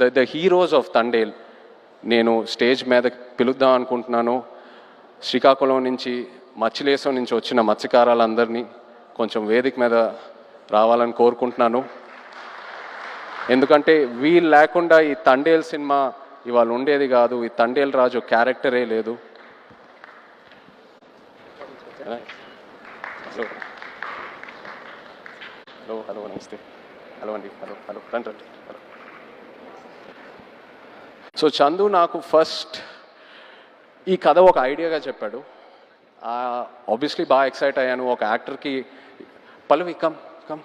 The the heroes of Thandel నేను stage మీద పిలుద్దాం అనుకుంటున్నాను. శ్రీకాకుళం నుంచి మచ్చిలేశం నుంచి వచ్చిన మత్స్యకారాలందరినీ కొంచెం వేదిక మీద రావాలని కోరుకుంటున్నాను. ఎందుకంటే వీళ్ళు లేకుండా ఈ తండేల్ సినిమా ఇవాళ ఉండేది కాదు. ఈ తండేల్ రాజు క్యారెక్టరే లేదు. హలో. హలో హలో నమస్తే. హలో అండి. Hello hello. రండి రండి హలో. సో చందు నాకు ఫస్ట్ ఈ కథ ఒక ఐడియాగా చెప్పాడు. ఆబ్వియస్లీ బాగా ఎక్సైట్ అయ్యాను. ఒక యాక్టర్కి పలువి కమ్ కమ్.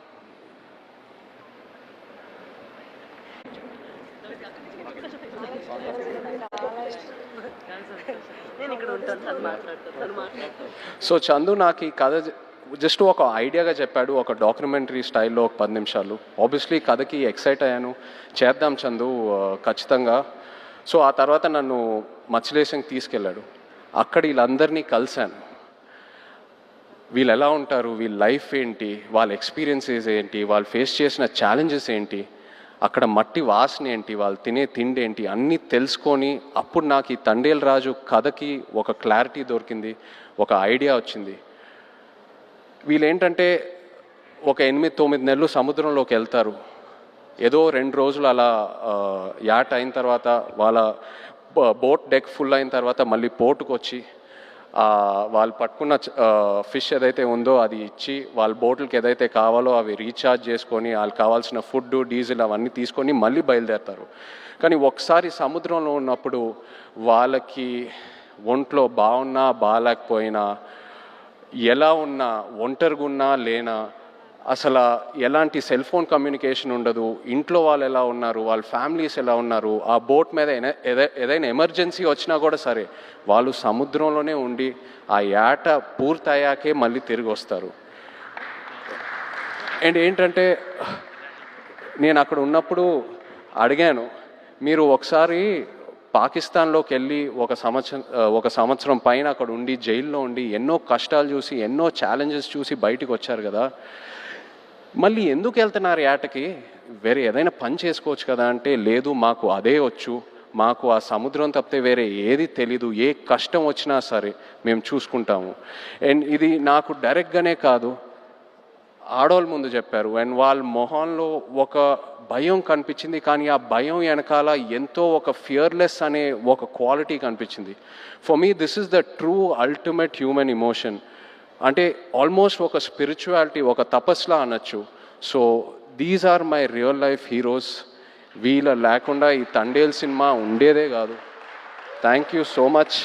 సో చందు నాకు ఈ కథ జస్ట్ ఒక ఐడియాగా చెప్పాడు. ఒక డాక్యుమెంటరీ స్టైల్లో ఒక పది నిమిషాలు. ఆబ్వియస్లీ కథకి ఎక్సైట్ అయ్యాను. చేద్దాం చందు ఖచ్చితంగా. సో ఆ తర్వాత నన్ను మచ్చలేశంకి తీసుకెళ్ళాడు. అక్కడ వీళ్ళందరినీ కలిశాను. వీళ్ళు ఎలా ఉంటారు? వీళ్ళ లైఫ్ ఏంటి? వాళ్ళ ఎక్స్పీరియన్సెస్ ఏంటి? వాళ్ళు ఫేస్ చేసిన ఛాలెంజెస్ ఏంటి? అక్కడ మట్టి వాసన ఏంటి? వాళ్ళు తినే తిండి ఏంటి? అన్నీ తెలుసుకొని అప్పుడు నాకు ఈ తండేల్ రాజు కథకి ఒక క్లారిటీ దొరికింది ఒక ఐడియా వచ్చింది. వీళ్ళు ఏంటంటే ఒక ఎనిమిది తొమ్మిది నెలలు సముద్రంలోకి వెళ్తారు. ఏదో రెండు రోజులు అలా యాట్ అయిన తర్వాత వాళ్ళ బోట్ డెక్ ఫుల్ అయిన తర్వాత మళ్ళీ పోర్టుకు వచ్చి వాళ్ళు పట్టుకున్న ఫిష్ ఏదైతే ఉందో అది ఇచ్చి వాళ్ళ బోట్లకి ఏదైతే కావాలో అవి రీఛార్జ్ చేసుకొని వాళ్ళకి కావాల్సిన ఫుడ్ డీజిల్ అవన్నీ తీసుకొని మళ్ళీ బయలుదేరతారు. కానీ ఒకసారి సముద్రంలో ఉన్నప్పుడు వాళ్ళకి ఒంట్లో బాగున్నా బాగాలేకపోయినా ఎలా ఉన్నా ఒంటరిగా ఉన్నా లేనా అసలు ఎలాంటి సెల్ ఫోన్ కమ్యూనికేషన్ ఉండదు? ఇంట్లో వాళ్ళు ఎలా ఉన్నారు? వాళ్ళ ఫ్యామిలీస్ ఎలా ఉన్నారు? ఆ బోట్ మీద ఏదైనా- ఏదైనా ఎమర్జెన్సీ వచ్చినా కూడా సరే వాళ్ళు సముద్రంలోనే ఉండి ఆ ఏట పూర్తయ్యాకే మళ్ళీ తిరిగి వస్తారు. అండ్ ఏంటంటే నేను అక్కడ ఉన్నప్పుడు అడిగాను మీరు ఒకసారి పాకిస్తాన్లోకి వెళ్ళి ఒక సంవత్సరం ఒక సంవత్సరం పైన అక్కడ ఉండి జైల్లో ఉండి ఎన్నో కష్టాలు చూసి ఎన్నో ఛాలెంజెస్ చూసి బయటికి వచ్చారు కదా? మళ్ళీ ఎందుకు వెళ్తున్నారు ఏటకి వేరే ఏదైనా పని చేసుకోవచ్చు కదా అంటే లేదు మాకు అదే వచ్చు. మాకు ఆ సముద్రం తప్పితే వేరే ఏది తెలీదు. ఏ కష్టం వచ్చినా సరే మేము చూసుకుంటాము. అండ్ ఇది నాకు డైరెక్ట్గానే కాదు. ఆడవాళ్ళ ముందు చెప్పారు. అండ్ వాళ్ళ మొహంలో ఒక భయం కనిపించింది. కానీ ఆ భయం వెనకాల ఎంతో ఒక ఫియర్లెస్ అనే ఒక క్వాలిటీ కనిపించింది. For me this is the true ultimate human emotion అంటే ఆల్మోస్ట్ ఒక స్పిరిచువాలిటీ ఒక తపస్లా అనొచ్చు. So these are my real life heroes వీళ్ళ లేకుండా ఈ తండేల్ సినిమా ఉండేదే కాదు. Thank you so much